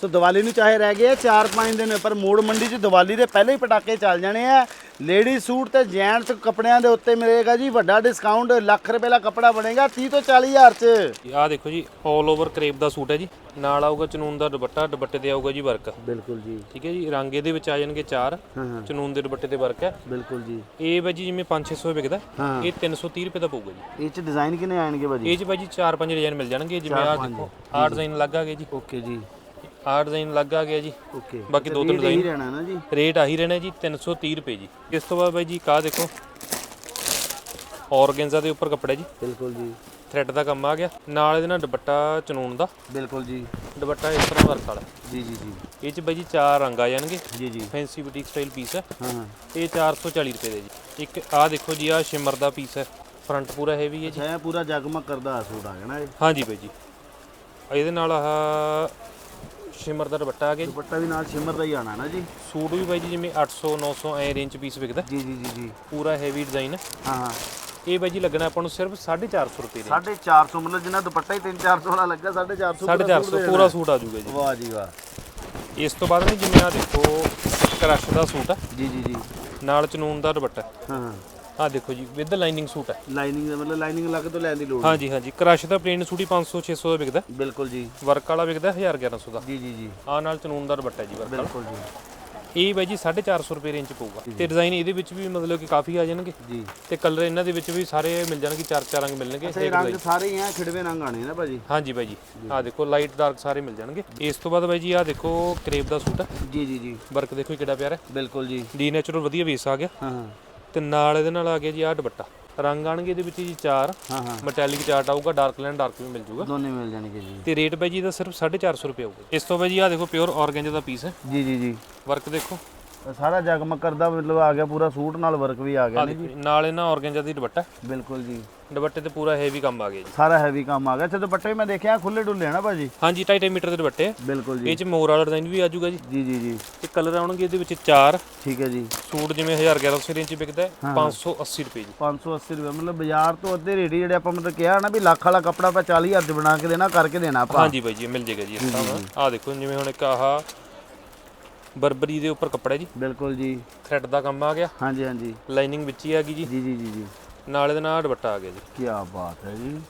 ਸੋ ਦੀਵਾਲੀ ਨੂੰ ਚਾਹੇ ਰਹਿ ਗਏ 4-5 ਦਿਨ ਪਰ ਮੋੜ ਮੰਡੀ 'ਚ ਦੀਵਾਲੀ ਦੇ ਪਹਿਲੇ ਹੀ ਪਟਾਕੇ ਚੱਲ ਜਾਣੇ ਆ। ਲੇਡੀ ਸੂਟ ਤੇ ਜੈਂਟਸ ਕੱਪੜਿਆਂ ਦੇ ਉੱਤੇ ਮਿਲੇਗਾ ਜੀ ਵੱਡਾ ਡਿਸਕਾਊਂਟ ਲੱਖ ਰੁਪਏ ਦਾ ਕੱਪੜਾ ਬਣੇਗਾ 30 ਤੋਂ 40 ਹਜ਼ਾਰ 'ਚ। ਆਹ ਦੇਖੋ ਜੀ 올 ਓਵਰ ਕਰੇਪ ਦਾ ਸੂਟ ਹੈ ਜੀ। ਨਾਲ ਆਊਗਾ ਚਨੂਨ ਦਾ ਦੁਪੱਟਾ ਦੁਪੱਟੇ ਤੇ ਆਊਗਾ ਜੀ ਵਰਕ। ਬਿਲਕੁਲ ਜੀ। ਠੀਕ ਹੈ ਜੀ ਰੰਗ ਇਹਦੇ ਵਿੱਚ ਆ ਜਾਣਗੇ ਚਾਰ। ਚਨੂਨ ਦੇ ਦੁਪੱਟੇ ਤੇ ਵਰਕ ਹੈ। ਬਿਲਕੁਲ ਜੀ। ਇਹ ਬਾਈ ਜੀ ਜਿਵੇਂ 5-600 ਵਿਕਦਾ। ਇਹ 330 ਰੁਪਏ ਦਾ ਪਊਗਾ ਜੀ। ਇਹ 'ਚ ਡਿਜ਼ਾਈਨ ਕਿੰਨੇ ਆਣਗੇ ਭਾਜੀ ਇਹ 'ਚ ਬਾਈ ਜੀ 4-5 ਡਿਜ਼ਾਈਨ ਮਿਲ ਜਾਣਗੇ ਜਿਵੇਂ ਆਹ ਦੇਖੋ ਆਹ ਡਿਜ਼ਾਈਨ ਲੱਗ ਆ ਗਿਆ ਜੀ। ਓਕੇ ਜੀ। ਆਹ ਡਿਜ਼ਾਈਨ ਲੱਗ ਆ ਗਿਆ ਜੀ। ਓਕੇ ਬਾਕੀ ਦੋ ਤਿੰਨ ਡਿਜ਼ਾਈਨ ਰਹਿਣਾ ਨਾ ਜੀ। ਰੇਟ ਆਹੀ ਰਹਿਣਾ ਜੀ 330 ਰੁਪਏ ਜੀ। ਇਸ ਤੋਂ ਬਾਅਦ ਬਾਈ ਜੀ ਕਾ ਦੇਖੋ। ਔਰਗੈਂਜ਼ਾ ਦੇ ਉੱਪਰ ਕੱਪੜਾ ਜੀ। ਬਿਲਕੁਲ ਜੀ। ਥ੍ਰੈਡ ਦਾ ਕੰਮ ਆ ਗਿਆ। ਨਾਲ ਇਹਦੇ ਨਾਲ ਦੁਪੱਟਾ ਚਨੂਨ ਦਾ। ਬਿਲਕੁਲ ਜੀ। ਦੁਪੱਟਾ ਇਸ ਤਰ੍ਹਾਂ ਵਰਕ ਵਾਲਾ। ਜੀ ਜੀ ਜੀ। ਇਹ 'ਚ ਬਾਈ ਜੀ ਚਾਰ ਰੰਗ ਆ ਜਾਣਗੇ। ਜੀ ਜੀ। ਫੈਂਸੀ ਬੁਟੀਕ ਸਟਾਈਲ ਪੀਸ ਹੈ ਹਾਂ ਹਾਂ। ਇਹ 440 ਰੁਪਏ ਦੇ ਜੀ। ਇੱਕ ਆਹ ਦੇਖੋ ਜੀ ਆਹ ਸ਼ਿਮਰ ਦਾ ਪੀਸ ਹੈ ਫਰੰਟ ਪੂਰਾ ਹੈਵੀ ਹੈ ਜੀ। ਅੱਛਾ ਇਹ ਪੂਰਾ ਜਗਮਗ ਕਰਦਾ ਸੂਟ ਆ ਨਾ ਇਹ। ਹਾਂਜੀ ਬਾਈ ਜੀ। ਇਹਦੇ ਨਾਲ ਆਹ ਸ਼ਿਮਰ ਦਾ ਦੁਪੱਟਾ ਆ ਗਿਆ ਜੀ। ਦੁਪੱਟਾ ਵੀ ਨਾਲ ਸ਼ਿਮਰ ਦਾ ਹੀ ਆਣਾ ਨਾ ਜੀ। ਸੂਟ ਵੀ ਬਾਈ ਜੀ ਜਿਵੇਂ 800 900 ਐ ਰੇਂਜ ਪੀਸ ਵਿਕਦਾ। ਜੀ ਜੀ ਜੀ ਜੀ। ਪੂਰਾ ਹੈਵੀ ਡਿਜ਼ਾਈਨ ਹੈ ਹਾਂ। ਇਹ ਬਾਈ ਜੀ ਲੱਗਣਾ ਆਪਾਂ ਨੂੰ ਸਿਰਫ 450 ਰੁਪਏ ਦੇ 450 ਮਤਲਬ ਜਿੰਨਾ ਦੁਪੱਟਾ ਹੀ 3-400 ਵਾਲਾ ਲੱਗਾ 450 450 ਪੂਰਾ ਸੂਟ ਆ ਜਾਊਗਾ ਜੀ। ਵਾਹ ਜੀ ਵਾਹ। ਇਸ ਤੋਂ ਬਾਅਦ ਜਿਵੇਂ ਆ ਦੇਖੋ ਕ੍ਰਸ਼ ਦਾ ਸੂਟ ਹੈ ਜੀ ਜੀ ਜੀ। ਨਾਲ ਚਨੂਨ ਦਾ ਦੁਪੱਟਾ। ਹਾਂ ਹਾਂ। ਆਹ ਦੇਖੋ ਜੀ ਵਿਦ ਲਾਈਨਿੰਗ ਸੂਟ ਹੈ। ਲਾਈਨਿੰਗ ਮਤਲਬ ਲਾਈਨਿੰਗ ਲੱਗ ਤੋਂ ਲੈਣ ਦੀ ਲੋੜ ਹਾਂਜੀ ਹਾਂਜੀ। ਕ੍ਰਸ਼ ਦਾ ਪਲੇਨ ਸੂਟ ਹੀ 500 600 ਦਾ ਵਿਕਦਾ। ਨਹੀਂ। ਬਿਲਕੁਲ ਜੀ। ਵਰਕ ਵਾਲਾ ਵਿਕਦਾ 1000 1100 ਦਾ। ਜੀ ਜੀ ਜੀ। ਆਹ ਨਾਲ ਚਨੂਨ ਦਾ ਦੁਪੱਟਾ ਜੀ ਵਰਕ ਵਾਲਾ। ਬਿਲਕੁਲ ਜੀ। ਇਹ ਬਾਈ ਜੀ 450 ਰੁਪਏ ਰੇਂਜ 'ਚ ਪਊਗਾ ਤੇ ਡਿਜ਼ਾਈਨ ਇਹਦੇ ਵਿੱਚ ਵੀ ਮਤਲਬ ਕਿ ਕਾਫੀ ਆ ਜਾਣਗੇ। ਜੀ। ਤੇ ਕਲਰ ਇਹਨਾਂ ਦੇ ਵਿੱਚ ਵੀ ਸਾਰੇ ਮਿਲ ਜਾਣਗੇ ਚਾਰ ਚਾਰ ਰੰਗ ਮਿਲਣਗੇ ਇਹ ਰੰਗ ਸਾਰੇ ਹੀ ਆ ਖਿੜਵੇਂ ਰੰਗ ਆਣੇ ਨਾ ਭਾਜੀ ਹਾਂਜੀ ਬਾਈ ਜੀ। ਆਹ ਦੇਖੋ ਲਾਈਟ ਡਾਰਕ ਸਾਰੇ ਮਿਲ ਜਾਣਗੇ। ਇਸ ਤੋਂ ਬਾਅਦ ਬਾਈ ਜੀ ਆਹ ਦੇਖੋ ਕਰੇਪ ਦਾ ਸੂਟ ਹੈ। ਜੀ ਜੀ ਜੀ। ਵਰਕ ਦੇਖੋ ਕਿਹੜਾ ਪਿਆਰਾ ਹੈ। ਬਿਲਕੁਲ ਜੀ। ਡੀ ਨੇਚਰਲ ਵਧੀਆ ਬੇਸ ਆ ਗਿਆ। ਹਾਂ ਹਾਂ। ਤੇ ਨਾਲ ਇਹਦੇ ਨਾਲ ਆ ਗਿਆ ਜੀ ਆਹ ਦੁਪੱਟਾ। ਰੰਗ ਆਣਗੇ ਇਹਦੇ ਵਿੱਚ ਜੀ ਚਾਰ ਹਾਂ ਹਾਂ। ਮੈਟੈਲਿਕ ਚਾਰਟ ਆਊਗਾ ਡਾਰਕ ਲੈਂਡ ਡਾਰਕ ਵੀ ਮਿਲ ਜੂਗਾ। ਦੋਨੇ ਮਿਲ ਜਾਣਗੇ ਜੀ। ਤੇ ਰੇਟ ਬਾਈ ਜੀ ਦਾ ਸਿਰਫ 450 ਰੁਪਏ ਆਊਗਾ। ਇਸ ਤੋਂ ਬਾਈ ਜੀ ਆਹ ਦੇਖੋ ਪਿਓਰ ਆਰਗੈਂਜਾ ਦਾ ਪੀਸ ਹੈ। ਜੀ ਜੀ ਜੀ। ਵਰਕ ਦੇਖੋ। ਸਾਰਾ ਜਗਮਗ ਕਰਦਾ ਮਤਲਬ ਆ ਗਿਆ ਪੂਰਾ ਸੂਟ ਨਾਲ ਵਰਕ ਵੀ ਆ ਗਿਆ ਨੇ ਜੀ, ਨਾਲ ਇਹਨਾਂ ਆਰਗੈਂਜਾ ਦੀ ਦੁਪੱਟਾ। ਬਿਲਕੁਲ ਜੀ। ਦੁਪੱਟੇ ਤੇ ਪੂਰਾ ਹੈਵੀ ਕੰਮ ਆ ਗਿਆ ਜੀ। ਸਾਰਾ ਹੈਵੀ ਕੰਮ ਆ ਗਿਆ। ਤੇ ਦੁਪੱਟੇ ਮੈਂ ਦੇਖਿਆ ਖੁੱਲੇ ਡੁੱਲੇ ਆ ਨਾ ਭਾਜੀ? ਹਾਂਜੀ 2.5 ਮੀਟਰ ਦੇ ਦੁਪੱਟੇ। ਬਿਲਕੁਲ ਜੀ। ਇਹ ਚ ਮੋਰ ਵਾਲਾ ਡਿਜ਼ਾਈਨ ਵੀ ਆ ਜਾਊਗਾ ਜੀ। ਜੀ ਜੀ ਜੀ। ਤੇ ਕਲਰ ਆਉਣਗੇ ਇਹਦੇ ਵਿੱਚ ਚਾਰ। ਠੀਕ ਹੈ ਜੀ। ਸੂਟ ਜਿਵੇਂ 1000 1100 ਰੇਂਜ ਚ ਵਿਕਦਾ ਹੈ 580 ਰੁਪਏ ਜੀ। 580 ਰੁਪਏ। ਮਤਲਬ ਬਾਜ਼ਾਰ ਤੋਂ ਅੱਧੇ ਰੇਟ ਜਿਹੜੇ ਆਪਾਂ ਮਤਲਬ ਕਿਹਾ ਨਾ ਵੀ ਲੱਖ ਵਾਲਾ ਕੱਪੜਾ ਆਪਾਂ 40000 ਚ ਬਣਾ ਕੇ ਦੇਣਾ ਕਰਕੇ ਦੇਣਾ ਆਪਾਂ। ਹਾਂਜੀ ਬਾਈ ਜੀ ਮਿਲ ਜੇਗਾ ਜੀ ਇਸ ਤਰ੍ਹਾਂ ਆ ਦੇਖੋ ਜਿਵੇਂ ਹੁਣ ਇੱਕ ਆਹ ਬਰਬਰੀ ਦੇ ਉੱਪਰ ਕੱਪੜਾ ਜੀ। ਬਿਲਕੁਲ ਜੀ। ਥ੍ਰੈਡ ਦਾ ਕੰਮ ਆ ਗਿਆ। ਹਾਂਜੀ ਹਾਂਜੀ। ਲਾਈਨਿੰਗ ਵਿੱਚ ਹੀ ਆ ਗਈ ਜੀ। ਜੀ ਜੀ ਜੀ ਜੀ। ਨਾਲ ਇਹਦੇ ਨਾਲ ਦੁਪੱਟਾ ਆ ਗਿਆ ਜੀ। ਕੀ ਬਾਤ ਹੈ ਜੀ।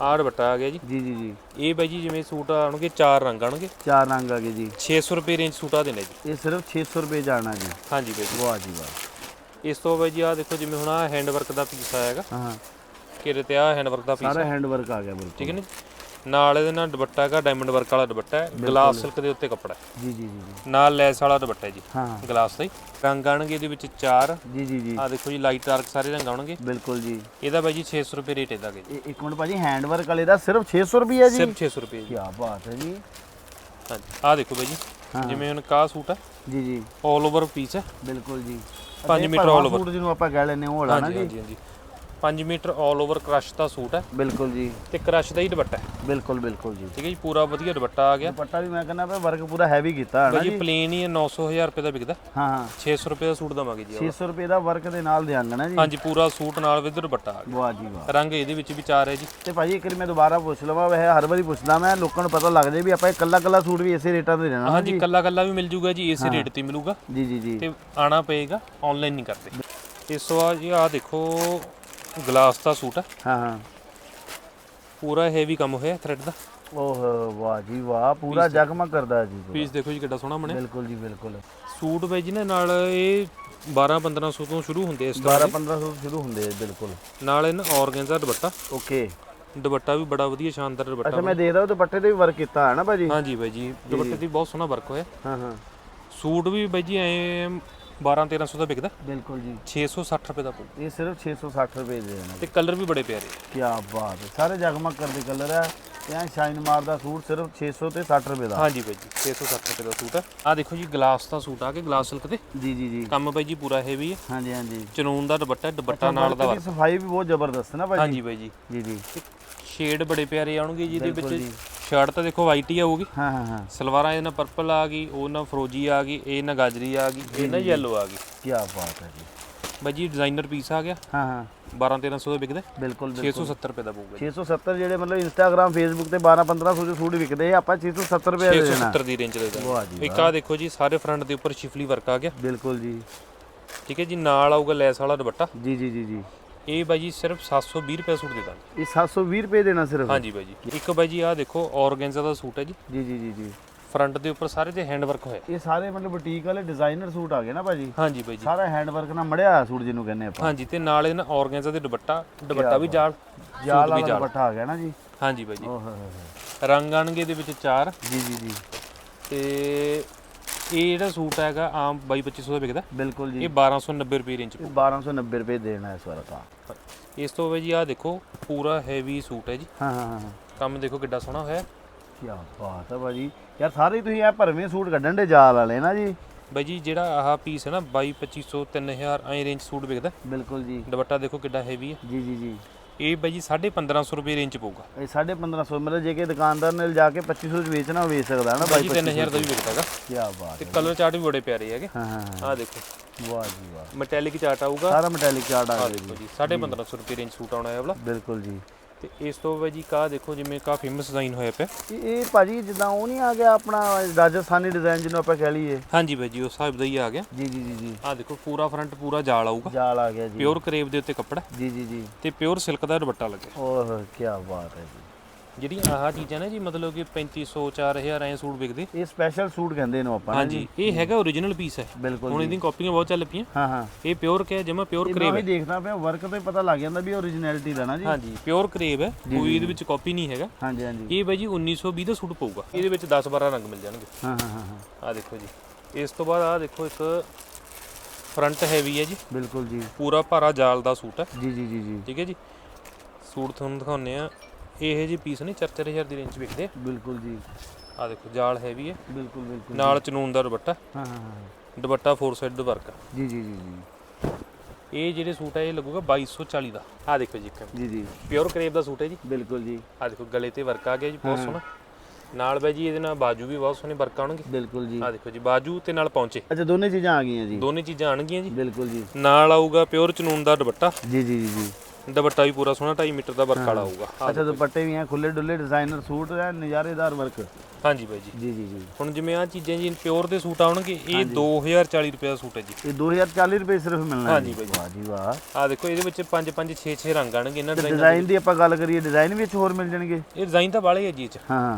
ਆਹ ਦੁਪੱਟਾ ਆ ਗਿਆ ਜੀ। ਜੀ ਜੀ ਜੀ। ਇਹ ਬਾਈ ਜੀ ਜਿਵੇਂ ਸੂਟ ਆਉਣਗੇ ਚਾਰ ਰੰਗ ਆਉਣਗੇ। ਚਾਰ ਰੰਗ ਆ ਗਏ ਜੀ। 600 ਰੁਪਏ ਰੇਂਜ ਸੂਟ ਆ ਦੇਣੇ ਜੀ। ਇਹ ਸਿਰਫ 600 ਰੁਪਏ ਜਾਣਾ ਜੀ। ਹਾਂਜੀ ਬਾਈ ਜੀ। ਵਾਹ ਜੀ ਵਾਹ। ਇਸ ਤੋਂ ਬਾਈ ਜੀ ਆਹ ਦੇਖੋ ਜਿਵੇਂ ਹੁਣ ਆਹ ਹੈਂਡ ਵਰਕ ਦਾ ਪੀਸ ਆਏਗਾ ਹਾਂ ਹਾਂ। ਘੇਰੇ ਤੇ ਆਹ ਹੈਂਡ ਵਰਕ ਦਾ ਪੀਸ ਸਾਰਾ ਹੈਂਡ ਵਰਕ ਆ ਗਿਆ ਬਿਲਕੁਲ। ਠੀਕ ਹੈ ਨਾ? ਨਾਲ ਇਹਦੇ ਨਾਲ ਦੁਪੱਟਾ ਹੈਗਾ ਡਾਇਮੰਡ ਵਰਕ ਵਾਲਾ ਦੁਪੱਟਾ ਹੈ ਗਲਾਸ ਸਿਲਕ ਦੇ ਉੱਤੇ ਕੱਪੜਾ ਹੈ। ਜੀ ਜੀ ਜੀ ਜੀ। ਨਾਲ ਲੈਸ ਵਾਲਾ ਦੁਪੱਟਾ ਹੈ ਜੀ ਹਾਂ। ਹਾਂ ਗਲਾਸ ਦਾ ਹੀ। ਰੰਗ ਆਣਗੇ ਇਹਦੇ ਵਿੱਚ ਚਾਰ। ਜੀ ਜੀ ਜੀ। ਆ ਦੇਖੋ ਜੀ ਲਾਈਟ ਡਾਰਕ ਸਾਰੇ ਰੰਗ ਆਉਣਗੇ। ਬਿਲਕੁਲ ਜੀ। ਇਹਦਾ ਬਾਈ ਜੀ 600 ਰੁਪਏ ਰੇਟ ਇਹਦਾ ਹੈ ਜੀ। ਇਹ ਇੱਕ ਮਿੰਟ ਭਾਜੀ ਹੈਂਡ ਵਰਕ ਵਾਲੇ ਦਾ ਸਿਰਫ 600 ਰੁਪਏ ਜੀ? ਸਿਰਫ 600 ਰੁਪਏ ਜੀ। ਕੀ ਬਾਤ ਹੈ ਜੀ। ਹਾਂਜੀ। ਆ ਦੇਖੋ ਬਾਈ ਜੀ ਜਿਵੇਂ ਹੁਣ ਕਾ ਸੂਟ ਹੈ ਜੀ ਜੀ। 올 ਓਵਰ ਪੀਸ ਹੈ। ਬਿਲਕੁਲ ਜੀ। 5 ਮੀਟਰ all over ਸੂਟ ਜਿਹਨੂੰ ਆਪਾਂ ਕਹਿ ਲੈਨੇ ਉਹ ਵਾਲਾ ਨਾ ਹਾਂਜੀ ਜੀ। ਹਾਂਜੀ ਹਾਂਜੀ। 5 ਮੀਟਰ 올 ਓਵਰ ਕ੍ਰਸ਼ ਦਾ ਸੂਟ ਹੈ। ਬਿਲਕੁਲ ਜੀ। ਤੇ ਕ੍ਰਸ਼ ਦਾ ਹੀ ਦੁਪੱਟਾ ਹੈ। ਬਿਲਕੁਲ ਬਿਲਕੁਲ ਜੀ। ਠੀਕ ਹੈ ਜੀ ਪੂਰਾ ਵਧੀਆ ਦੁਪੱਟਾ ਆ ਗਿਆ। ਦੁਪੱਟਾ ਵੀ ਮੈਂ ਕਹਿੰਦਾ ਪਿਆ ਵਰਕ ਪੂਰਾ ਹੈਵੀ ਕੀਤਾ ਹੈ ਨਾ ਜੀ ਜੀ? ਪਲੇਨ ਹੀ ਹੈ 900 1000 ਰੁਪਏ ਦਾ ਵਿਕਦਾ। ਹਾਂ ਹਾਂ। 600 ਰੁਪਏ ਦਾ ਸੂਟ ਦਵਾਂਗੇ ਜੀ। 600 ਰੁਪਏ ਦਾ ਵਰਕ ਦੇ ਨਾਲ ਦਿਆਂਗਾ ਨਾ ਜੀ। ਹਾਂਜੀ ਪੂਰਾ ਸੂਟ ਨਾਲ ਵਿਦ ਦੁਪੱਟਾ ਆ ਵਾਹ ਜੀ ਵਾਹ। ਗਿਆ ਰੰਗ ਇਹਦੇ ਵਿੱਚ ਵੀ ਚਾਰ ਹੈ ਜੀ। ਤੇ ਭਾਜੀ ਇੱਕ ਵਾਰੀ ਮੈਂ ਦੁਬਾਰਾ ਪੁੱਛ ਲਵਾਂ ਵੈਸੇ ਹਰ ਵਾਰੀ ਪੁੱਛਦਾ ਮੈਂ ਲੋਕਾਂ ਨੂੰ ਪਤਾ ਲੱਗ ਜਾਏ ਵੀ ਆਪਾਂ ਇਕੱਲਾ ਇਕੱਲਾ ਸੂਟ ਵੀ ਇਸੇ ਰੇਟਾਂ ਤੇ ਦੇਣਾ ਹਾਂਜੀ ਕੱਲਾ ਕੱਲਾ ਵੀ ਮਿਲ ਜੂਗਾ ਜੀ ਇਸੇ ਰੇਟ ਤੇ ਮਿਲੂਗਾ। ਜੀ ਜੀ ਜੀ। ਤੇ ਆਣਾ ਪਏਗਾ ਆਨਲਾਈਨ ਨਹੀਂ ਕਰਦੇ। ਇਸ ਬਾਅਦ ਜੀ ਆ ਦੇਖੋ ਗਲਾਸ ਦਾ ਸੂਟ ਹੈ ਹਾਂ ਹਾਂ। ਪੂਰਾ ਹੈਵੀ ਕੰਮ ਹੋਇਆ ਥ੍ਰੈਡ ਦਾ? ਓਹ ਵਾਹ ਜੀ ਵਾਹ ਪੂਰਾ ਜਗਮਗ ਕਰਦਾ ਹੈ ਜੀ ਪੂਰਾ। ਪੀਸ ਦੇਖੋ ਜੀ ਕਿੱਡਾ ਸੋਹਣਾ ਬਣਿਆ। ਬਿਲਕੁਲ ਜੀ ਬਿਲਕੁਲ। ਸੂਟ ਬਾਈ ਜੀ ਨੇ ਨਾਲ ਇਹ 12 1500 ਤੋਂ ਸ਼ੁਰੂ ਹੁੰਦੇ ਇਸ ਤਰ੍ਹਾਂ 12 1500 ਸ਼ੁਰੂ ਹੁੰਦੇ ਆ ਬਿਲਕੁਲ। ਨਾਲ ਇਹਨਾਂ ਆਰਗੈਂਜ਼ਾ ਦੁਪੱਟਾ। ਓਕੇ। ਦੁਪੱਟਾ ਵੀ ਬੜਾ ਵਧੀਆ ਸ਼ਾਨਦਾਰ ਦੁਪੱਟਾ ਅੱਛਾ ਮੈਂ ਦੇਖਦਾ ਉਹ ਦੁਪੱਟੇ ਤੇ ਵੀ ਵਰਕ ਕੀਤਾ ਹੈ ਨਾ ਭਾਜੀ? ਹਾਂਜੀ ਬਾਈ ਜੀ ਦੁਪੱਟੇ ਦੀ ਬਹੁਤ ਸੋਹਣਾ ਵਰਕ ਹੋਇਆ। ਹਾਂ ਹਾਂ। ਸੂਟ ਵੀ ਬਾਈ ਜੀ ਐ 12 1300 ਦਾ ਵਿਕਦਾ। ਬਿਲਕੁਲ ਜੀ। 660 ਰੁਪਏ ਦਾ ਪਊ ਇਹ ਸਿਰਫ 660 ਰੁਪਏ ਦੇ ਦੇਣਾ ਤੇ ਕਲਰ ਵੀ ਬੜੇ ਪਿਆਰੇ ਕੀ ਬਾਤ ਹੈ। ਸਾਰੇ ਜਗਮਗ ਕਰਦੇ ਕਲਰ ਹੈ ਤੇ ਐ ਸ਼ਾਈਨ ਮਾਰਦਾ ਸੂਟ ਸਿਰਫ 600 ਤੇ 60 ਰੁਪਏ ਦਾ। ਹਾਂਜੀ ਬਾਈ ਜੀ 660 ਰੁਪਏ ਦਾ ਸੂਟ ਹੈ ਆ ਦੇਖੋ ਜੀ ਗਲਾਸ ਦਾ ਸੂਟ ਆ ਕੇ ਗਲਾਸ ਸਿਲਕ ਤੇ ਜੀ ਜੀ ਜੀ। ਕੰਮ ਬਾਈ ਜੀ ਪੂਰਾ ਹੈਵੀ ਹੈ ਹਾਂਜੀ ਹਾਂਜੀ। ਚਨੂਨ ਦਾ ਦੁਪੱਟਾ ਦੁਪੱਟਾ ਨਾਲ ਦਾ ਸਫ਼ਾਈ ਵੀ ਬਹੁਤ ਜ਼ਬਰਦਸਤ ਹੈ ਨਾ ਭਾਜੀ ਹਾਂਜੀ ਬਾਈ ਜੀ। ਜੀ ਜੀ। ਸ਼ੇਡ ਬੜੇ ਪਿਆਰੇ ਆਉਣਗੇ ਜੀ ਇਹਦੇ ਵਿੱਚ। ਜੀ। ਸ਼ਰਟ ਤਾਂ ਦੇਖੋ ਵਾਈਟ ਹੀ ਆਊਗੀ। ਹਾਂ ਹਾਂ ਹਾਂ। ਸਲਵਾਰਾਂ ਇਹ ਨਾ ਪਰਪਲ ਆ ਗਈ ਉਹ ਨਾ ਫਰੋਜੀ ਆ ਗਈ ਇਹ ਨਾ ਗਾਜਰੀ ਆ ਗਈ ਇਹ ਨਾ ਯੈਲੋ ਆ ਗਈ। ਕੀ ਬਾਤ ਹੈ ਜੀ। ਬਾਈ ਜੀ ਡਿਜ਼ਾਈਨਰ ਪੀਸ ਆ ਗਿਆ। ਹਾਂ ਹਾਂ। 12 1300 ਦਾ ਵਿਕਦਾ। ਬਿਲਕੁਲ ਬਿਲਕੁਲ। 670 ਰੁਪਏ ਦਾ ਪਊਗਾ ਜੀ। 670 ਜਿਹੜੇ ਮਤਲਬ ਇੰਸਟਾਗ੍ਰam ਫੇਸਬੁੱਕ ਤੇ 12 1500 ਦੇ ਸੂਟ ਵਿਕਦੇ ਆ ਆਪਾਂ 670 ਰੁਪਏ ਦੇ ਦੇਣਾ। 670 ਦੀ ਰੇਂਜ ਦੇ ਜੀ ਇੱਕ ਆ ਦੇਖੋ ਜੀ ਸਾਰੇ ਫਰੰਟ ਦੇ ਉੱਪਰ ਸ਼ਿਫਲੀ ਵਰਕ ਆ ਗਿਆ। ਬਿਲਕੁਲ ਜੀ। ਠੀਕ ਹੈ ਜੀ ਨਾਲ ਆਊਗਾ ਲੈਸ ਵਾਲਾ ਦੁਪੱਟਾ। ਜੀ ਜੀ ਜੀ ਜੀ। ਇਹ ਬਾਈ ਜੀ ਸਿਰਫ 720 ਰੁਪਏ ਸੂਟ ਦੇ ਦਾਂਗੇ। ਇਹ 720 ਰੁਪਏ ਦੇਣਾ ਸਿਰਫ? ਹਾਂਜੀ ਬਾਈ ਜੀ। ਇੱਕ ਬਾਈ ਜੀ ਆ ਦੇਖੋ ਔਰਗੈਂਜ਼ਾ ਦਾ ਸੂਟ ਹੈ ਜੀ। ਜੀ ਜੀ ਜੀ ਜੀ। ਫਰੰਟ ਦੇ ਉੱਪਰ ਸਾਰੇ ਤੇ ਹੈਂਡ ਵਰਕ ਹੋਇਆ ਇਹ ਸਾਰੇ ਮਤਲਬ ਬੁਟੀਕ ਵਾਲੇ ਡਿਜ਼ਾਈਨਰ ਸੂਟ ਆ ਗਏ ਨਾ ਭਾਜੀ? ਹਾਂਜੀ ਬਾਈ ਜੀ। ਸਾਰਾ ਹੈਂਡ ਵਰਕ ਨਾਲ ਮੜਿਆ ਹੋਇਆ ਸੂਟ ਜਿਹਨੂੰ ਕਹਿੰਦੇ ਆਪਾਂ। ਹਾਂਜੀ ਤੇ ਨਾਲ ਇਹਦੇ ਨਾਲ ਔਰਗੈਂਜ਼ਾ ਦੇ ਦੁਪੱਟਾ ਦੁਪੱਟਾ ਵੀ ਜਾਲ ਜਾਲ ਵਾਲਾ ਦੁਪੱਟਾ ਆ ਗਿਆ ਨਾ ਜੀ। ਹਾਂਜੀ ਬਾਈ ਜੀ। ਓਹ ਹੋ ਹੋ ਹੋ। ਰੰਗ ਆਣਗੇ ਦੇ ਵਿੱਚ ਚਾਰ। ਜੀ ਜੀ ਜੀ। ਤੇ ਇਹ ਜਿਹੜਾ ਸੂਟ ਹੈਗਾ ਆਮ 22 2500 ਦਾ ਵਿਕਦਾ। ਬਿਲਕੁਲ ਜੀ। ਇਹ 1290 ਰੁਪਏ ਰੇਂਜ ਇਹ 1290 ਰੁਪਏ ਦੇਣਾ ਇਸ ਵਾਰ ਤਾਂ ਇਸ ਤੋਂ ਬਾਈ ਜੀ ਆ ਦੇਖੋ ਪੂਰਾ ਹੈਵੀ ਸੂਟ ਹੈ ਜੀ। ਹਾਂ ਹਾਂ ਹਾਂ ਕੰਮ ਦੇਖੋ ਕਿੱਡਾ ਸੋਹਣਾ ਹੋਇਆ। ਕੀ ਬਾਤ ਹੈ ਭਾਜੀ। ਯਾਰ ਸਾਰੇ ਤੁਸੀਂ ਇਹ ਭਰਵੇਂ ਸੂਟ ਕੱਢਣ ਦੇ ਜਾਲ ਵਾਲੇ ਨਾ ਜੀ। ਬਾਈ ਜੀ ਜਿਹੜਾ ਆਹ ਪੀਸ ਹੈ ਨਾ 22 2500 3000 ਐ ਰੇਂਜ ਸੂਟ ਵਿਕਦਾ। ਬਿਲਕੁਲ ਜੀ। ਦੁਪੱਟਾ ਦੇਖੋ ਕਿੱਡਾ ਹੈਵੀ ਹੈ। ਜੀ ਜੀ ਜੀ। ਇਹ ਬਾਈ ਜੀ 1550 ਰੁਪਏ ਰੇਂਜ ਪਊਗਾ। ਇਹ 1550 ਮਤਲਬ ਜੇ ਕਿ ਦੁਕਾਨਦਾਰ ਨੇ ਲਿਜਾ ਕੇ 2500 ਚ ਵੇਚਣਾ ਉਹ ਵੇਚ ਸਕਦਾ ਨਾ ਬਾਈ ਭਾਈ ਜੀ 3000 ਦਾ ਵੀ ਵਿਕਦਾਗਾ ਕੀ ਬਾਤ ਤੇ ਹੈ ਕਲਰ ਚਾਰਟ ਵੀ ਬੜੇ ਪਿਆਰੇ ਹੈਗੇ। ਹਾਂ ਹਾਂ ਹਾਂ। ਆਹ ਦੇਖੋ। ਵਾਹ ਜੀ ਵਾਹ। ਮੈਟੈਲਿਕ ਚਾਰਟ ਆਊਗਾ। ਸਾਰਾ ਮੈਟੈਲਿਕ ਚਾਰਟ ਆ ਗਿਆ ਜੀ। ਜੀ 1550 ਰੁਪਏ ਰੇਂਜ ਸੂਟ ਆਉਣਾ ਹੈ ਵਾਲਾ ਬਿਲਕੁਲ ਜੀ। ਤੇ ਇਸ ਤੋਂ ਬਾਈ ਜੀ ਕਾ ਦੇਖੋ ਜਿਵੇਂ ਕਾ ਫੇਮਸ ਡਿਜ਼ਾਈਨ ਹੋਇਆ ਪਿਆ। ਇਹ ਭਾਜੀ ਜਿੱਦਾਂ ਉਹ ਨਹੀਂ ਆ ਗਿਆ ਆਪਣਾ ਰਾਜਸਥਾਨੀ ਡਿਜ਼ਾਈਨ ਜਿਹਨੂੰ ਆਪਾਂ ਕਹਿ ਲਈਏ? ਹਾਂਜੀ ਬਾਈ ਜੀ ਉਸ ਹਿਸਾਬ ਦਾ ਹੀ ਆ ਗਿਆ। ਜੀ ਜੀ ਜੀ ਜੀ। ਆਹ ਦੇਖੋ ਪੂਰਾ ਫਰੰਟ ਪੂਰਾ ਜਾਲ ਆਊਗਾ। ਜਾਲ ਆ ਗਿਆ ਜੀ। ਪਿਓਰ ਕਰੇਵ ਦੇ ਉੱਤੇ ਕੱਪੜਾ। ਜੀ ਜੀ ਜੀ। ਤੇ ਪਿਓਰ ਸਿਲਕ ਦਾ ਦੁਪੱਟਾ ਲੱਗਿਆ। ਓਹ ਕੀ ਬਾਤ ਹੈ ਜੀ। ਜਿਹੜੀਆਂ ਆਹ ਚੀਜ਼ਾਂ ਨੇ ਜੀ ਮਤਲਬ ਕਿ 3500 4000 ਐ ਸੂਟ ਵਿਕਦੇ। ਇਹ ਸਪੈਸ਼ਲ ਸੂਟ ਕਹਿੰਦੇ ਇਹਨੂੰ ਆਪਾਂ ਨਾ ਹਾਂਜੀ ਇਹ ਹੈਗਾ ਓਰੀਜਨਲ ਪੀਸ ਹੈ। ਬਿਲਕੁਲ ਹੁਣ ਇਹਦੀਆਂ ਕਾਪੀਆਂ ਬਹੁਤ ਚੱਲ ਪਈਆਂ। ਹਾਂ ਹਾਂ। ਇਹ ਪਿਓਰ ਕਿ ਜਮਾ ਪਿਓਰ ਇਹ ਮੈਂ ਹੈ। ਵੀ ਦੇਖਦਾ ਪਿਆ ਵਰਕ ਤੋਂ ਹੀ ਪਤਾ ਲੱਗ ਜਾਂਦਾ ਵੀ ਓਰੀਜਨੈਲਿਟੀ ਦਾ ਨਾ ਜੀ। ਹਾਂਜੀ ਪਿਓਰ ਕਰੇਵ ਹੈ। ਕੋਈ ਇਹਦੇ ਵਿੱਚ ਕਾਪੀ ਨਹੀਂ ਹੈਗਾ। ਹਾਂਜੀ ਹਾਂਜੀ। ਇਹ ਬਾਈ ਜੀ 1920 ਦਾ ਸੂਟ ਪਊਗਾ। ਇਹਦੇ ਵਿੱਚ 10 12 ਰੰਗ ਮਿਲ ਜਾਣਗੇ। ਹਾਂ ਹਾਂ ਹਾਂ ਹਾਂ। ਆਹ ਦੇਖੋ ਜੀ। ਇਸ ਤੋਂ ਬਾਅਦ ਆਹ ਦੇਖੋ ਇੱਕ ਫਰੰਟ ਹੈਵੀ ਹੈ ਜੀ। ਬਿਲਕੁਲ ਜੀ। ਪੂਰਾ ਭਾਰਾ ਜਾਲ ਦਾ ਸੂਟ ਹੈ। ਜੀ ਜੀ ਜੀ ਜੀ। ਠੀਕ ਹੈ ਜੀ। ਸੂਟ ਤੁਹਾਨੂੰ ਦਿਖਾਉਂਦੇ ਆ ਇਹ ਜੀ ਪੀਸ ਨਹੀਂ 4-4000 ਦੀ ਰੇਂਜ ਵਿਕਦੇ ਬਿਲਕੁਲ ਜੀ। ਆ ਦੇਖੋ ਜਾਲ ਹੈਵੀ ਹੈ। ਬਿਲਕੁਲ ਬਿਲਕੁਲ ਨਾਲ ਚਨੂਨ ਦਾ ਦੁਪੱਟਾ। ਹਾਂ ਹਾਂ ਹਾਂ। ਦੁਪੱਟਾ ਫੋਰ ਸਾਈਡ ਵਰਕ ਜੀ ਜੀ ਜੀ ਜੀ। ਇਹ ਜਿਹੜੇ ਸੂਟ ਹੈ ਇਹ ਲੱਗੂਗਾ 2240 ਦਾ। ਆ ਦੇਖੋ ਜੀ ਇੱਕ। ਜੀ ਜੀ। ਪਿਓਰ ਕਰੇਪ ਦਾ ਸੂਟ ਹੈ ਜੀ। ਬਿਲਕੁਲ ਜੀ। ਆ ਦੇਖੋ ਗਲੇ ਤੇ ਵਰਕ ਆ ਗਿਆ ਜੀ ਬਹੁਤ ਸੋਹਣਾ। ਨਾਲ ਬਾਈ ਜੀ ਇਹਦੇ ਨਾਲ ਬਾਜੂ ਵੀ ਬਹੁਤ ਸੋਹਣੇ ਵਰਕ ਆਉਣਗੇ। ਬਿਲਕੁਲ ਜੀ। ਆ ਦੇਖੋ ਜੀ ਬਾਜੂ ਤੇ ਨਾਲ ਪੌਂਚੇ। ਅੱਛਾ ਦੋਨੇ ਚੀਜ਼ਾਂ ਆ ਗਈਆਂ ਜੀ। ਦੋਨੇ ਚੀਜ਼ਾਂ ਆਣਗੀਆਂ ਜੀ। ਬਿਲਕੁਲ ਜੀ। ਨਾਲ ਆਊਗਾ ਪਿਓਰ ਚਨੂਨ ਦਾ ਦੁਪੱਟਾ। ਜੀ ਜੀ ਜੀ ਜੀ। ਦੁਪੱਟਾ ਵੀ ਪੂਰਾ ਸੋਹਣਾ 2.5 ਮੀਟਰ ਦਾ ਵਰਕ ਵਾਲਾ ਆਊਗਾ ਆਹ ਅੱਛਾ ਦੁਪੱਟੇ ਵੀ ਆ ਖੁੱਲੇ ਡੁੱਲੇ ਡਿਜ਼ਾਈਨਰ ਸੂਟ ਹੈ ਨਜ਼ਾਰੇਦਾਰ ਵਰਕ? ਹਾਂਜੀ ਬਾਈ ਜੀ। ਜੀ ਜੀ ਜੀ। ਹੁਣ ਜਿਵੇਂ ਆ ਚੀਜ਼ਾਂ ਜੀ ਪਿਓਰ ਦੇ ਸੂਟ ਆਉਣਗੇ ਇਹ 2040 ਰੁਪਏ ਦਾ ਸੂਟ ਹੈ ਜੀ। ਇਹ 2040 ਰੁਪਏ ਸਿਰਫ ਮਿਲਣਾ ਹਾਂਜੀ। ਬਾਈ ਵਾਹ ਜੀ ਵਾਹ। ਆ ਦੇਖੋ ਇਹਦੇ ਵਿੱਚ 5 5 6 6 ਰੰਗ ਆਣਗੇ ਇਹਨਾਂ ਡਿਜ਼ਾਈਨ ਡਿਜ਼ਾਈਨ ਦੀ ਆਪਾਂ ਗੱਲ ਕਰੀਏ ਡਿਜ਼ਾਈਨ ਵਿੱਚ ਹੋਰ ਮਿਲ ਜਾਣਗੇ? ਇਹ ਡਿਜ਼ਾਈਨ ਤਾਂ ਵਾਲੇ ਹੈ ਜੀ ਇਹ ਚ। ਹਾਂ।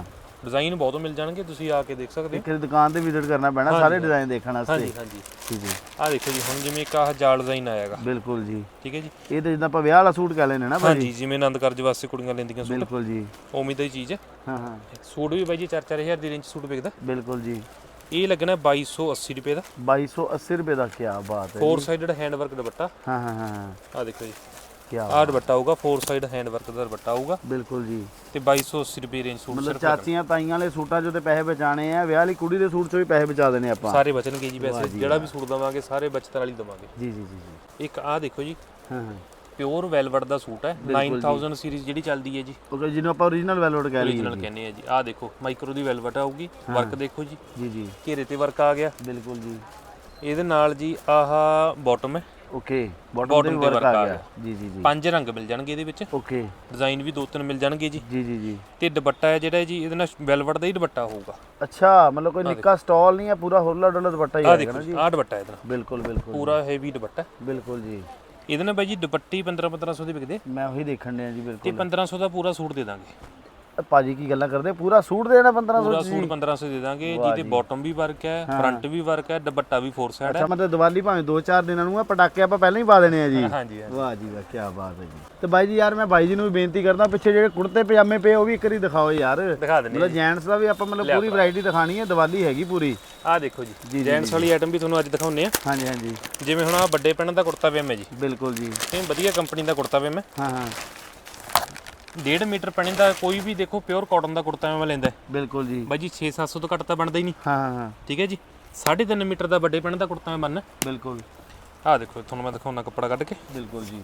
ਡਿਜ਼ਾਈਨ ਬਹੁਤ ਮਿਲ ਜਾਣਗੇ ਤੁਸੀਂ ਆ ਕੇ ਦੇਖ ਸਕਦੇ ਹੋ। ਇੱਕ ਦੁਕਾਨ ਤੇ ਵਿਜ਼ਿਟ ਕਰਨਾ ਪੈਣਾ ਸਾਰੇ ਡਿਜ਼ਾਈਨ ਦੇਖਣ ਵਾਸਤੇ। ਹਾਂਜੀ। ਹਾਂਜੀ ਜੀ ਜੀ। ਆ ਦੇਖੋ ਜੀ ਹੁਣ ਜਿਵੇਂ ਇੱਕ ਆਹ ਜਾਲ ਡਿਜ਼ਾਈਨ ਆਏਗਾ ਬਿਲਕੁਲ ਜੀ। ਠੀਕ ਹੈ ਜੀ। ਇਹ ਤਾਂ ਜਿੱਦਾਂ ਆਪਾਂ ਵਿਆਹ ਵਾਲਾ ਸੂਟ ਕਹਿ ਲੈਨੇ ਨਾ ਭਾਈ ਹਾਂਜੀ ਜਿਵੇਂ ਆਨੰਦ ਕਾਰਜ ਵਾਸਤੇ ਕੁੜੀਆਂ ਲੈਂਦੀਆਂ ਸੂਟ। ਬਿਲਕੁਲ ਜੀ। ਉਵੇਂ ਦਾ ਹੀ ਚੀਜ਼। ਹੈ ਹਾਂ। ਹਾਂ ਸੂਟ ਵੀ ਬਾਈ ਜੀ 4-4000 ਦੀ ਰੇਂਜ ਸੂਟ ਵਿਕਦਾ। ਬਿਲਕੁਲ ਜੀ। ਇਹ ਲੱਗਣਾ 2280 ਰੁਪਏ ਦਾ। 2280 ਰੁਪਏ ਦਾ ਕੀ ਬਾਤ ਹੈ four sided hand work dupatta. ਹਾਂ ਹਾਂ ਹਾਂ ਆ ਦੇਖੋ ਜੀ। ਕੀ ਆਹ ਦੁਪੱਟਾ ਆਊਗਾ ਫੋਰ ਸਾਈਡ ਹੈਂਡ ਵਰਕ ਦਾ ਦੁਪੱਟਾ ਆਊਗਾ ਬਿਲਕੁਲ ਜੀ। ਤੇ 2280 ਰੁਪਏ ਰੇਂਜ ਸੂਟ ਮਤਲਬ ਚਾਚੀਆਂ ਤਾਈਆਂ ਵਾਲੇ ਸੂਟਾਂ 'ਚੋਂ ਤੇ ਪੈਸੇ ਬਚਾਣੇ ਆ ਵਿਆਹ ਵਾਲੀ ਕੁੜੀ ਦੇ ਸੂਟ 'ਚੋਂ ਵੀ ਪੈਸੇ ਬਚਾ ਦੇਣੇ ਆਪਾਂ। ਸਾਰੇ ਬਚਣਗੇ ਜੀ ਵੈਸੇ ਜਿਹੜਾ ਵੀ ਸੂਟ ਦਵਾਂਗੇ ਸਾਰੇ ਬਚਤ ਵਾਲੀ ਦਵਾਂਗੇ। ਜੀ ਜੀ ਜੀ ਇੱਕ ਆਹ ਦੇਖੋ ਜੀ ਹਾਂ ਹਾਂ। ਪਿਓਰ ਵੈਲਵਟ ਦਾ ਸੂਟ ਹੈ। 9000 ਸੀਰੀਜ਼ ਜਿਹੜੀ ਚੱਲਦੀ ਹੈ ਜੀ। ਓਕੇ ਜਿਹਨੂੰ ਆਪਾਂ origignal ਵੈਲਵਟ ਕਹਿ ਲਈਏ origignal ਕਹਿੰਦੇ ਆ ਜੀ। ਆਹ ਦੇਖੋ ਮਾਈਕਰੋ ਦੀ ਵੈਲਵਟ ਆਊਗੀ। ਵਰਕ ਦੇਖੋ ਜੀ। ਜੀ ਜੀ। ਘੇਰੇ ਤੇ ਵਰਕ ਆ ਗਿਆ। ਬਿਲਕੁਲ ਜੀ। ਇਹਦੇ ਨਾਲ ਜੀ ਆਹ ਬਾਟਮ ਹੈ। ਓਕੇ ਬਾਟਮ Bottom ਤੇ ਵਰਕ work ਆ ਆ ਗਿਆ। ਜੀ ਜੀ ਜੀ। ਪੰਜ ਰੰਗ ਮਿਲ ਜਾਣਗੇ ਇਹਦੇ ਵਿੱਚ। ਓਕੇ ਡਿਜ਼ਾਈਨ ਵੀ ਦੋ ਤਿੰਨ ਮਿਲ ਜਾਣਗੇ ਜੀ। ਜੀ ਜੀ ਜੀ। ਤੇ ਦੁਪੱਟਾ ਹੈ ਜਿਹੜਾ ਜੀ ਇਹਦੇ ਨਾਲ ਵੈਲਵਟ ਦਾ ਹੀ ਦੁਪੱਟਾ ਹੋਊਗਾ। ਅੱਛਾ ਮਤਲਬ ਕੋਈ ਨਿੱਕਾ ਸਟਾਲ ਨਹੀਂ ਹੈ ਪੂਰਾ ਹੋਲਾ ਡੋਲਾ ਦੁਪੱਟਾ ਹੀ ਦੇਖੋ ਨਾ ਜੀ ਆਹ ਦੁਪੱਟਾ ਇਹਦਾ ਬਿਲਕੁਲ ਬਿਲਕੁਲ। ਪੂਰਾ ਹੈਵੀ ਦੁਪੱਟਾ। ਬਿਲਕੁਲ ਜੀ। ਇਹਦੇ ਨਾਲ ਬਾਈ ਜੀ ਦੁਪੱਟੀ 15 1500 ਦੀ ਵਿਕਦੇ ਮੈਂ ਉਹੀ ਦੇਖਣ ਡਿਆ ਜੀ ਤੇ ਬਿਲਕੁਲ 1500 ਦਾ ਪੂਰਾ ਸੂਟ ਦੇ ਦਾਂਗੇ। ਭਾਜੀ ਕੀ ਗੱਲਾਂ ਕਰਦੇ? ਪੂਰਾ ਸੂਟ ਦੇਣਾ 1500 ਪੂਰਾ ਸੂਟ ਜੀ? 1500 ਦੇ ਦਾਂਗੇ। ਜਿਹਦੇ ਬਾਟਮ ਵੀ ਵਰਕ ਹੈ ਫਰੰਟ ਵੀ ਵਰਕ ਹੈ ਦੁਪੱਟਾ ਵੀ ਫੋਰ ਸਾਈਡ ਹੈ। ਅੱਛਾ ਮਤਲਬ ਦੀਵਾਲੀ ਭਾਵੇਂ 2-4 ਦਿਨਾਂ ਨੂੰ ਆ ਪਟਾਕੇ ਆਪਾਂ ਪਹਿਲਾਂ ਹੀ ਪਾ ਦੇਣੇ ਆ ਜੀ। ਹਾਂਜੀ। ਵਾਹ ਜੀ ਵਾਹ ਕੀ ਬਾਤ ਹੈ ਜੀ। ਤੇ ਬਾਈ ਜੀ ਯਾਰ ਮੈਂ ਬਾਈ ਜੀ ਨੂੰ ਵੀ ਬੇਨਤੀ ਕਰਦਾ ਪਿੱਛੇ ਜਿਹੜੇ ਕੁੜਤੇ ਪਜਾਮੇ ਪਏ ਉਹ ਵੀ ਇੱਕ ਵਾਰੀ ਦਿਖਾਓ ਯਾਰ। ਦਿਖਾ ਦਿੰਦੇ ਮਤਲਬ ਜੈਂਟਸ ਦਾ ਵੀ ਆਪਾਂ ਮਤਲਬ ਪੂਰੀ ਵੈਰਾਈਟੀ ਦਿਖਾਣੀ ਹੈ ਦੀਵਾਲੀ ਹੈਗੀ ਪੂਰੀ। ਆਹ ਦੇਖੋ ਜੀ ਜੈਂਟਸ ਵਾਲੀ ਆਈਟਮ ਵੀ ਤੁਹਾਨੂੰ ਅੱਜ ਦਿਖਾਉਨੇ ਆ। ਹਾਂਜੀ ਹਾਂਜੀ। ਜਿਵੇਂ ਹੁਣ ਆ ਵੱਡੇ ਪੈਣ ਦਾ ਕੁੜਤਾ ਪਜਾਮਾ ਜੀ। ਬਿਲਕੁਲ ਜੀ। ਇਹ ਵਧੀਆ ਕੰਪਨੀ ਦਾ ਕੁੜਤਾ ਪਜਾਮਾ ਹਾਂ ਹਾਂ। 1.5 ਮੀਟਰ ਪੈਣੇ ਦਾ ਕੋਈ ਵੀ ਦੇਖੋ ਪਿਓਰ ਕਾਟਨ ਦਾ ਕੁੜਤਾ ਪਜਾਮਾ ਲੈਂਦਾ। ਬਿਲਕੁਲ ਜੀ। ਬਾਈ ਜੀ 6-700 ਤੋਂ ਘੱਟ ਤਾਂ ਬਣਦਾ ਹੀ ਨਹੀਂ। ਹਾਂ ਹਾਂ ਠੀਕ ਹੈ ਜੀ? 3.5 ਮੀਟਰ ਦਾ ਵੱਡੇ ਪੈਣ ਦਾ ਕੁੜਤਾ ਪਜਾਮਾ ਬਣਨਾ। ਬਿਲਕੁਲ। ਆਹ ਦੇਖੋ ਤੁਹਾਨੂੰ ਮੈਂ ਦਿਖਾਉਣਾ ਕੱਪੜਾ ਕੱਢ ਕੇ। ਬਿਲਕੁਲ ਜੀ।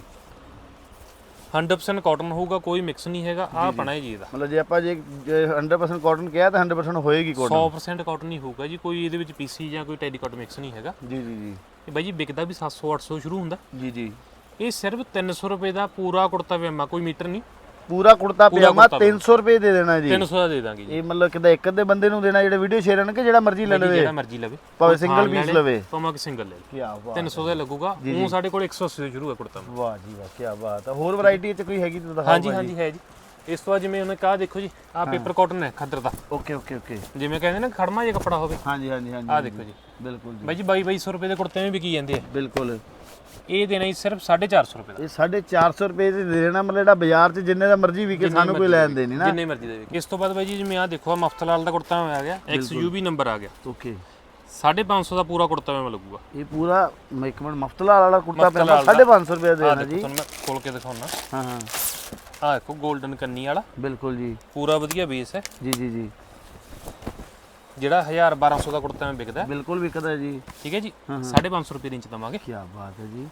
100% ਕਾਟਨ ਹੋਊਗਾ ਕੋਈ ਮਿਕਸ ਨਹੀਂ ਹੈਗਾ। ਆਹ ਪਣਾ ਹੈ ਜੀ ਇਹਦਾ। ਮਤਲਬ ਜੇ ਆਪਾਂ ਜੇ ਜੇ 100% ਕਾਟਨ ਕਿਹਾ ਤਾਂ 100% ਹੋਏਗੀ ਕਾਟਨ 100% ਕਾਟਨ ਹੀ ਹੋਊਗਾ ਜੀ ਕੋਈ ਇਹਦੇ ਵਿੱਚ ਪੀਸੀ ਜਾਂ ਕੋਈ ਟੈਡੀਕਾਟ ਮਿਕਸ ਨਹੀਂ ਹੈਗਾ। ਜੀ ਜੀ ਜੀ। ਇਹ ਬਾਈ ਜੀ ਵਿਕਦਾ ਵੀ 700 800 ਸ਼ੁਰੂ ਹੁੰਦਾ। ਜੀ ਜੀ। ਇਹ ਸਿਰਫ 300 ਰੁਪਏ ਦਾ ਪੂਰਾ ਕੁੜਤਾ ਪਜਾਮਾ ਕੋਈ ਮੀਟਰ ਨਹੀਂ। ਪੂਰਾ ਕੁੜਤਾ ਪੂਰਾ ਪਜਾਮਾ ਕੁੜਤਾ 300 ਰੁਪਏ ਦੇ ਦੇਣਾ ਜੀ। 300 ਦਾ ਦੇ ਦਾਂਗੇ ਜੀ। ਇਹ ਮਤਲਬ ਕਿਦਾ ਇੱਕ ਅੱਧੇ ਬੰਦੇ ਨੂੰ ਦੇਣਾ ਜਿਹੜੇ ਵੀਡੀਓ ਸ਼ੇਅਰ ਕਰਨ ਕਿ ਜਿਹੜਾ ਮਰਜ਼ੀ ਲੈ ਲਵੇ। ਜਿਹੜਾ ਮਰਜ਼ੀ ਲਵੇ। ਭਾਵੇਂ single piece ਲਵੇ। ਭਾਵੇਂ ਸਿੰਗਲ ਲੈ ਕੀ ਬਾਤ 300 ਦਾ ਲੱਗੂਗਾ। ਉਹ ਸਾਡੇ ਕੋਲ 180 ਤੋਂ ਸ਼ੁਰੂ ਹੈ ਕੁੜਤਾ। ਵਾਹ ਜੀ ਵਾਹ ਕੀ ਬਾਤ ਹੈ। ਹੋਰ ਵੈਰਾਈਟੀ ਚ ਕੋਈ ਹੈਗੀ ਤਾਂ ਦਿਖਾਓ ਹਾਂਜੀ ਹਾਂਜੀ ਹੈ ਜੀ। ਇਸ ਤੋਂ ਬਾਅਦ ਜਿਵੇਂ ਉਹਨੇ ਕਹਾ ਦੇਖੋ ਜੀ ਆਹ ਪੇਪਰ ਕਾਟਨ ਹੈ ਖੱਦਰ ਦਾ। Okay okay okay. ਜਿਵੇਂ ਕਹਿੰਦੇ ਨਾ ਖੜਮਾ ਜਿਹਾ ਕੱਪੜਾ ਹੋਵੇ। ਹਾਂਜੀ ਹਾਂਜੀ ਹਾਂਜੀ ਆਹ ਦੇਖੋ ਜੀ। ਬਿਲਕੁਲ ਜੀ। ਬਾਈ ਜੀ 22 2200 ਰੁਪਏ ਦੇ ਕੁੜਤੇ ਵੀ ਵਿਕੀ ਜਾਂਦੇ ਆ। ਬਿਲਕੁਲ। ਇਹ ਦੇਣਾ ਜੀ ਸਿਰਫ 450 ਰੁਪਏ ਦਾ। ਇਹ 450 ਰੁਪਏ ਦੇ ਦੇਣਾ ਮਤਲਬ ਜਿਹੜਾ ਬਾਜ਼ਾਰ 'ਚ ਜਿੰਨੇ ਦਾ ਮਰਜ਼ੀ ਵਿਕੇ ਸਾਨੂੰ ਕੋਈ ਲੈਣ ਦੇ ਨਹੀਂ ਨਾ। ਜਿੰਨੇ ਮਰਜ਼ੀ ਦੇ ਵਿਕੇ। ਇਸ ਤੋਂ ਬਾਅਦ ਬਾਈ ਜੀ ਜਿਵੇਂ ਆਹ ਦੇਖੋ ਮਫਤਲਾਲ ਦਾ ਕੁੜਤਾ ਆ ਗਿਆ XUV ਨੰਬਰ ਆ ਗਿਆ। ਓਕੇ 550 ਦਾ ਪੂਰਾ ਕੁੜਤਾ ਮੈਂ ਲੱਗੂਗਾ ਇਹ ਪੂਰਾ ਇੱਕ ਮਿੰਟ ਮਫਤਲਾਲ ਵਾਲਾ ਕੁੜਤਾ ਪੈਂਦਾ ਮਫਤਲਾਲ ਦਾ। 550 ਰੁਪਏ ਆਹ ਦੇਣਾ ਜੀ। ਤੁਹਾਨੂੰ ਮੈਂ ਖੋਲ ਕੇ ਦਿਖਾਉਣਾ। ਹਾਂ ਹਾਂ। ਆਹ ਦੇਖੋ 골ਡਨ ਕੰਨੀ ਵਾਲਾ। ਬਿਲਕੁਲ ਜੀ। ਪੂਰਾ ਵਧੀਆ ਬੇਸ ਹੈ। ਜੀ ਜੀ ਜੀ। ਜਿਹੜਾ 1000 1200 ਦਾ ਕੁੜਤਾ ਮੈਂ ਵਿਕਦਾ ਹੈ। ਬਿਲਕੁਲ ਵਿਕਦਾ ਜੀ। ਠੀਕ ਹੈ ਜੀ? 550 ਰੁਪਏ ਦੇ ਇੰਚ ਦਵਾਂਗੇ। ਕੀ ਬਾਤ ਹੈ ਜੀ।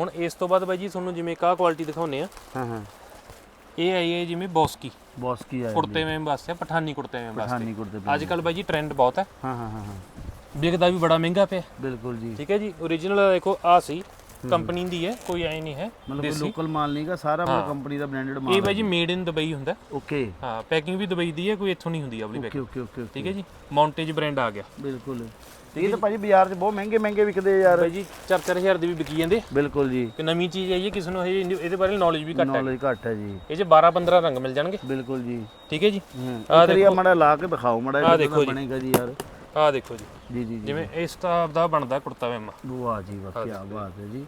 ਹੁਣ ਇਸ ਤੋਂ ਬਾਅਦ ਬਾਈ ਜੀ ਤੁਹਾਨੂੰ ਜਿਵੇਂ ਕਾਹ ਕੁਆਲਿਟੀ ਦਿਖਾਉਨੇ ਆ ਹਾਂ। ਹਾਂ ਇਹ ਆਈ ਹੈ ਜਿਵੇਂ ਬੌਸਕੀ। ਬੌਸ ਕੀ ਆਇਆ ਕੁੜਤੇ ਮੈਂ ਵਾਸਤੇ ਪਠਾਨੀ ਕੁੜਤੇ ਮੈਂ ਵਾਸਤੇ ਪਠਾਨੀ ਕੁੜਤੇ ਅੱਜ ਕੱਲ ਬਾਈ ਜੀ ਟ੍ਰੈਂਡ ਬਹੁਤ ਹੈ। ਹਾਂ ਹਾਂ ਹਾਂ ਹਾਂ। ਵਿਕਦਾ ਵੀ ਬੜਾ ਮਹਿੰਗਾ ਪਿਆ। ਬਿਲਕੁਲ ਜੀ। ਠੀਕ ਹੈ ਜੀ? Origignal ਦੇਖੋ ਆ ਸੀ। ਕੰਪਨੀ ਦੀ ਹੈ ਕੋਈ ਐ ਨਹੀਂ ਹੈ। ਮਤਲਬ ਲੋਕਲ ਮਾਲ ਨਹੀਂਗਾ ਸਾਰਾ ਮਤਲਬ ਕੰਪਨੀ ਦਾ ਬ੍ਰਾਂਡਡ ਮਾਲ ਇਹ ਬਾਈ ਜੀ ਮੇਡ ਇਨ ਦੁਬਈ ਹੁੰਦਾ। ਓਕੇ ਹਾਂ ਪੈਕਿੰਗ ਵੀ ਦੁਬਈ ਦੀ ਹੈ ਕੋਈ ਇੱਥੋਂ ਨਹੀਂ ਹੁੰਦੀ ਆਪਣੀ ਪੈਕਿੰਗ ਓਕੇ ਓਕੇ ਠੀਕ ਹੈ ਜੀ ਮਾਉਂਟੇਜ ਬ੍ਰਾਂਡ ਆ ਗਿਆ। ਬਿਲਕੁਲ। ਤੇ ਇਹ ਤਾਂ ਭਾਜੀ ਬਾਜ਼ਾਰ 'ਚ ਬਹੁਤ ਮਹਿੰਗੇ ਮਹਿੰਗੇ ਵਿਕਦੇ ਯਾਰ। ਬਾਈ ਜੀ 4-4000 ਦੇ ਵੀ ਵਿਕੀ ਜਾਂਦੇ। ਬਿਲਕੁਲ ਜੀ। ਕਿ ਨਵੀਂ ਚੀਜ਼ ਆਈ ਹੈ ਕਿਸੇ ਨੂੰ ਹਜੇ ਇਹਦੇ ਬਾਰੇ ਨੌਲੇਜ ਵੀ ਘੱਟ ਹੈ। ਨੌਲੇਜ ਘੱਟ ਹੈ ਜੀ। ਇਹ 'ਚ 12-15 ਰੰਗ ਮਿਲ ਜਾਣਗੇ। ਬਿਲਕੁਲ ਜੀ। ਠੀਕ ਹੈ ਜੀ। ਹਾਂ। ਕਰੀਆ ਮੜਾ ਲਾ ਕੇ ਦਿਖਾਓ ਮੜਾ ਜੀ। ਬਣੇਗਾ ਜੀ ਯਾਰ। ਆਹ ਦੇਖੋ ਜੀ। ਜੀ ਜੀ ਜੀ ਜਿਵੇਂ ਇਸ ਟਾਪ ਦਾ ਬਣਦਾ ਕੁੜਤਾ ਪਜਾਮਾ ਵਾਹ ਜੀ ਵਾਹ ਕੀ ਬਾਤ ਹੈ ਜੀ।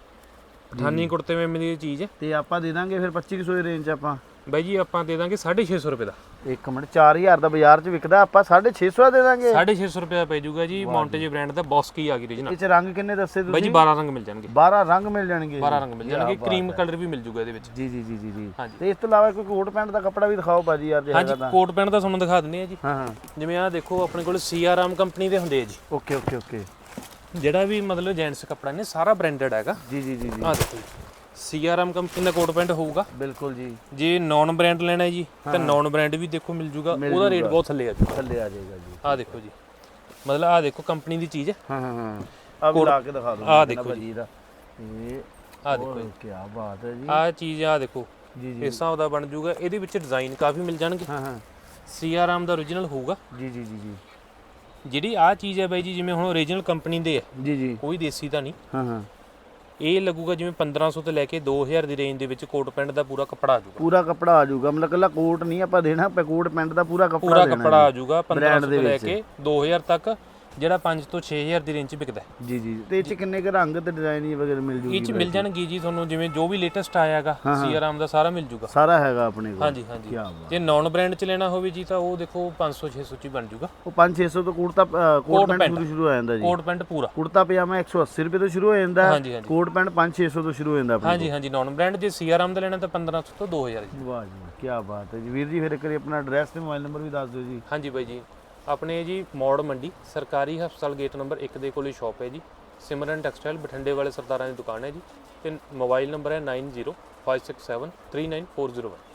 ਪਠਾਨੀ ਕੁੜਤੇ ਪਜਾਮੇ ਦੀ ਚੀਜ਼ ਹੈ। ਤੇ ਆਪਾਂ ਦੇ ਦਾਂਗੇ ਫਿਰ 2500 ਦੀ ਰੇਂਜ ਆਪਾਂ। ਬਾਈ ਜੀ ਆਪਾਂ ਦੇ ਦਾਂਗੇ 650 ਰੁਪਏ ਦਾ। ਇੱਕ ਮਿੰਟ 4000 ਦਾ ਬਾਜ਼ਾਰ 'ਚ ਵਿਕਦਾ ਆਪਾਂ 650 ਦਾ ਦੇ ਦਾਂਗੇ। 650 ਰੁਪਏ ਦਾ ਪੈ ਜਾਊਗਾ ਜੀ ਮਾਉਂਟੇਜ ਬ੍ਰਾਂਡ ਦਾ ਬੌਸਕੀ ਆ ਗਈ original ਇਹ 'ਚ ਰੰਗ ਕਿੰਨੇ ਦੱਸੇ ਬਾਈ ਜੀ ਤੁਸੀਂ 12 ਰੰਗ ਮਿਲ ਜਾਣਗੇ। 12 ਰੰਗ ਮਿਲ ਜਾਣਗੇ। 12 ਰੰਗ ਮਿਲ ਜਾਣਗੇ ਕਰੀਮ ਕਲਰ ਵੀ ਮਿਲ ਜਾਊਗਾ ਇਹਦੇ ਵਿੱਚ। ਜੀ ਜੀ ਜੀ ਜੀ। ਤੇ ਇਸ ਤੋਂ ਇਲਾਵਾ ਕੋਈ ਕੋਟ ਪੈਂਟ ਦਾ ਕੱਪੜਾ ਵੀ ਦਿਖਾਓ ਭਾਜੀ ਯਾਰ ਜੇ ਹਾਂਜੀ ਹੈਗਾ ਤਾਂ। ਕੋਟ ਪੈਂਟ ਦਾ ਤੁਹਾਨੂੰ ਦਿਖਾ ਦਿੰਦੇ ਆ ਜੀ। ਹਾਂ ਹਾਂ। ਜਿਵੇਂ ਆਹ ਦੇਖੋ ਆਪਣੇ ਕੋਲ ਸੀਆਰਐਮ ਕੰਪਨੀ ਦੇ ਹੁੰਦੇ ਆ ਜੀ। Okay okay okay. ਜਿਹੜਾ ਵੀ ਮਤਲਬ ਜੈਂਟਸ ਕੱਪੜਾ ਨੇ ਸਾਰਾ ਬ੍ਰਾਂਡਡ ਹੈਗਾ। ਜੀ ਜੀ ਜੀ ਜੀ। ਆਹ ਦੇਖੋ ਸੀਆਰਐਮ ਕੰਪਨੀ ਦਾ ਕੋਟ ਪੈਂਟ ਹੋਊਗਾ? ਬਿਲਕੁਲ ਜੀ। ਜੇ ਨਾਨ ਬ੍ਰਾਂਡ ਲੈਣਾ ਹੈ ਜੀ ਤਾਂ ਨਾਨ ਬ੍ਰਾਂਡ ਵੀ ਦੇਖੋ ਮਿਲ ਜੂਗਾ। ਉਹਦਾ ਰੇਟ ਬਹੁਤ ਥੱਲੇ ਆ ਜੀ ਥੱਲੇ ਆ ਜਾਏਗਾ ਜੀ। ਆਹ ਦੇਖੋ ਜੀ। ਮਤਲਬ ਆਹ ਦੇਖੋ ਕੰਪਨੀ ਦੀ ਚੀਜ਼ ਹੈ। ਹਾਂ ਹਾਂ ਹਾਂ। ਆ ਵੀ ਲਾ ਕੇ ਦਿਖਾ ਦਿਓ ਆਹ ਦੇਖੋ ਭਾਜੀ ਦਾ। ਇਹ ਆਹ ਦੇਖੋ ਜੀ। ਕੀ ਬਾਤ ਹੈ ਜੀ। ਆਹ ਚੀਜ਼ ਆਹ ਦੇਖੋ। ਜੀ ਇਸ ਹਿਸਾਬ ਦਾ ਬਣ ਜੂਗਾ। ਇਹਦੇ ਵਿੱਚ ਡਿਜ਼ਾਈਨ ਕਾਫੀ ਮਿਲ ਜਾਣਗੇ। ਹਾਂ ਹਾਂ। ਸੀਆਰਐਮ ਦਾ origignal ਹੋਊਗਾ। ਜੀ ਜੀ ਜੀ ਜੀ। ਜਿਹੜੀ ਆਹ ਚੀਜ਼ ਹੈ ਬਾਈ ਜੀ ਜਿਵੇਂ ਹੁਣ origignal ਕੰਪਨੀ ਦੇ ਹੈ। ਜੀ ਜੀ। ਕੋਈ ਦੇਸੀ ਤਾਂ ਨਹੀਂ। ਹਾਂ ਹਾਂ। ਇਹ ਲੱਗੂਗਾ ਜਿਵੇਂ 1500 ਤੋਂ ਲੈ ਕੇ 2000 ਦੀ ਰੇਂਜ ਦੇ ਵਿੱਚ ਕੋਟ ਪੈਂਟ ਦਾ ਪੂਰਾ ਕੱਪੜਾ ਆ ਜਾਊਗਾ। ਪੂਰਾ ਕੱਪੜਾ ਆ ਜਾਊਗਾ। ਮਤਲਬ ਕੱਲਾ ਕੋਟ ਨਹੀਂ ਆਪਾਂ ਦੇਣਾ ਕੋਟ ਪੈਂਟ ਦਾ ਪੂਰਾ ਕੱਪੜਾ ਪੂਰਾ ਦੇਣਾ ਕੱਪੜਾ ਆ ਜਾਊਗਾ Brand 1500 ਦੇ ਤੋਂ ਲੈ। ਕੇ 2000 ਤੱਕ। ਜਿਹੜਾ 5 ਤੋਂ 6000 ਦੀ ਰੇਂਜ 'ਚ ਵਿਕਦਾ ਹੈ। ਜੀ ਜੀ। ਤੇ ਇਹ ਚ ਕਿੰਨੇ ਕ ਰੰਗ ਤੇ ਡਿਜ਼ਾਈਨ ਵਗੈਰਾ ਮਿਲ ਜੂਗੀ ਇਹ 'ਚ ਮਿਲ ਜਾਣਗੇ ਜੀ ਤੁਹਾਨੂੰ ਜਿਵੇਂ ਜੋ ਵੀ ਲੇਟੈਸਟ ਆਇਆਗਾ ਸੀਆਰਐਮ ਦਾ ਸਾਰਾ ਮਿਲ ਜੂਗਾ। ਸਾਰਾ ਹੈਗਾ ਆਪਣੇ ਕੋਲ। ਹਾਂਜੀ ਹਾਂਜੀ। ਕੀ ਬਾਤ। ਜੇ ਨਾਨ ਬ੍ਰਾਂਡ 'ਚ ਲੈਣਾ ਹੋਵੇ ਜੀ ਤਾਂ ਉਹ ਦੇਖੋ 500 600 'ਚ ਹੀ ਬਣ ਜੂਗਾ। ਉਹ 5-600 ਤੋਂ ਕੁੜਤਾ ਅ, ਕੋਟ ਪੈਂਟ ਸ਼ੁਰੂ ਸ਼ੁਰੂ ਹੋ ਜਾਂਦਾ ਜੀ। ਕੋਟ ਪੈਂਟ ਪੂਰਾ। ਕੁੜਤਾ ਪਜਾਮਾ 180 ਰੁਪਏ ਤੋਂ ਸ਼ੁਰੂ ਹੋ ਜਾਂਦਾ। ਹੈ। ਹਾਂਜੀ ਹਾਂਜੀ। ਕੋਟ ਪੈਂਟ 5-600 ਤੋਂ ਸ਼ੁਰੂ ਹੋ ਜਾਂਦਾ ਆਪਣੇ ਹਾਂਜੀ ਹਾਂਜੀ। ਨਾਨ ਬ੍ਰਾਂਡ ਜੇ ਸੀਆਰਐਮ ਦਾ ਲੈਣਾ ਤਾਂ 1500 ਤੋਂ 2000 ਜੀ। ਵਾਹ ਜੀ ਕੀ ਬਾਤ ਹੈ ਜੀ। ਵੀਰ ਜੀ ਫਿਰ ਇੱਕ ਵਾਰੀ ਆਪਣਾ ਐਡਰੈਸ ਤੇ ਮੋਬਾਈਲ ਨੰਬਰ ਵੀ ਦੱਸ ਦਿਓ ਜੀ। ਹਾਂਜੀ ਬਾਈ ਜੀ। ਆਪਣੇ ਜੀ ਮੌੜ ਮੰਡੀ, ਸਰਕਾਰੀ ਹਸਪਤਾਲ ਗੇਟ ਨੰਬਰ 1 ਦੇ ਕੋਲ ਹੀ ਸ਼ਾਪ ਹੈ ਜੀ। ਸਿਮਰਨ ਟੈਕਸਟਾਈਲ ਬਠਿੰਡੇ ਵਾਲੇ ਸਰਦਾਰਾਂ ਦੀ ਦੁਕਾਨ ਹੈ ਜੀ। ਤੇ ਮੋਬਾਈਲ ਨੰਬਰ ਹੈ 9056739401